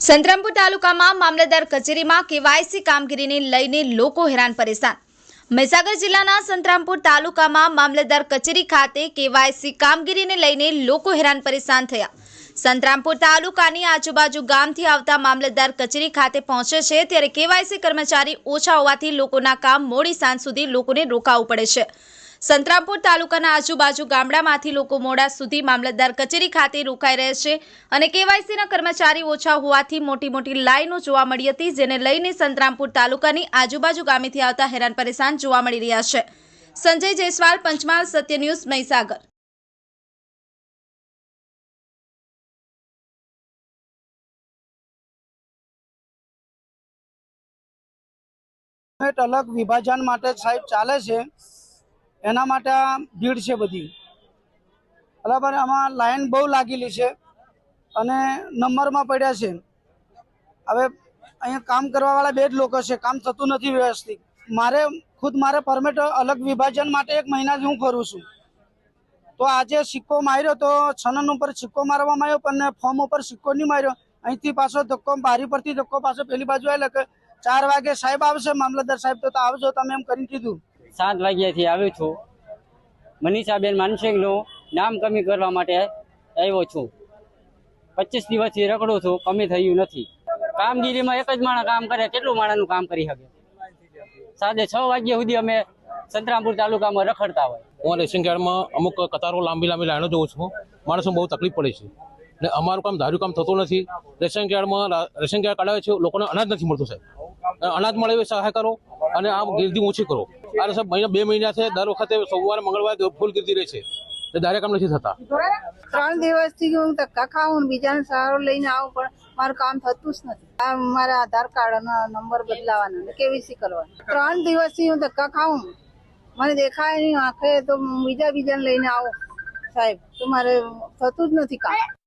સંતરામપુર તાલુકામાં મામલતદાર કચેરીમાં કેવાયસી કામગીરીને લઈને લોકો હેરાન પરેશાન. મહીસાગર જિલ્લાના સંતરામપુર તાલુકામાં મામલતદાર કચેરી ખાતે કેવાયસી કામગીરીને લઈને લોકો હેરાન પરેશાન થયા. સંતરામપુર તાલુકાની આજુબાજુ ગામથી આવતા મામલતદાર કચેરી ખાતે પહોંચે છે ત્યારે કેવાયસી કર્મચારી ઓછા હોવાથી લોકોના કામ મોડી સાંજ સુધી લોકોને રોકાવું પડે છે. સંતરામપુર તાલુકાના આજુબાજુ ગામડામાંથી લોકો મોડા સુધી મામલતદાર કચેરી ખાતે રોકાઈ રહે છે અને કેવાયસીના કર્મચારી ઓછા હોવાથી મોટી મોટી લાઈનો જોવા મળી હતી, જેને લઈને સંતરામપુર તાલુકાની આજુબાજુ ગામેથી આવતા હેરાન પરેશાન જોવા મળી રહ્યા છે. સંજય જયસ્વાલ, પંચમહાલ સત્ય ન્યૂઝ મહીસાગર. ગવર્મેન્ટ અલગ વિભાજન માટે સાહેબ ચાલે છે. એના માટે ભીડ છે બધી. બરાબર, આમાં લાઈન બહુ લાગેલી છે અને નંબરમાં પડ્યા છે. હવે અહીંયા કામ કરવાવાળા બે જ લોકો છે, કામ થતું નથી વ્યવસ્થિત. મારે, ખુદ મારે પરમિટ અલગ વિભાજન માટે એક મહિનાથી હું ફરું છું. તો આજે સિક્કો માર્યો તો છનન ઉપર સિક્કો મારવામાં આવ્યો, પણ ફોર્મ ઉપર સિક્કો નહીં માર્યો. અહીંથી પાછો ધક્કો, બારી પરથી ધક્કો પાછો પેલી બાજુ આવેલા કે ચાર વાગે સાહેબ આવશે મામલતદાર સાહેબ તો આવજો તમે એમ કરી કીધું. સાત વાગ્યાથી આવ્યો છું. મનીષાબેન માનસિંહનું નામ કમી કરવા માટે આવ્યો છું. પચીસ દિવસથી રખડું છું કમી થયું નથી. કામગીરીમાં એક જ માણસ કામ કરે કેટલું માણસનું કામ કરી શકે? સાંજે છ વાગ્યા સુધી અમે સંતરામપુર તાલુકામાં રખડતા હોય. હું રેશન કાર્ડમાં અમુક કતારો લાંબી લાંબી લાઈનો જોઉં છું. માણસો બહુ તકલીફ પડે છે. ને અમારું કામ ધાર્યું કામ થતું નથી. રેશન કાર્ડમાં રેશન કાર્ડ કઢાવે છે લોકોને અનાજ નથી મળતું સાહેબ. અનાજ મળે એવી સહાય કરો અને આ ગીરદી ઓછી કરો. અરે સાહેબ મહિના બે મહિના છે, દર વખતે સોમવારે, મંગળવારે ફૂલ ગીરદી રહે છે. ધારે કામ નથી થતા. ત્રણ દિવસથી હું ધક્કા ખાઉં બીજાને સહારો લઈને આવું, પણ મારું કામ થતું જ નથી. મારા આધાર કાર્ડ નંબર બદલાવાના કેવીસી કરવાનું. ત્રણ દિવસથી હું ધક્કા ખાઉં. મને દેખાય નહીં, આંખે તો બીજા બીજાને લઈને આવું. સાહેબ, તો મારે થતું જ નથી કામ.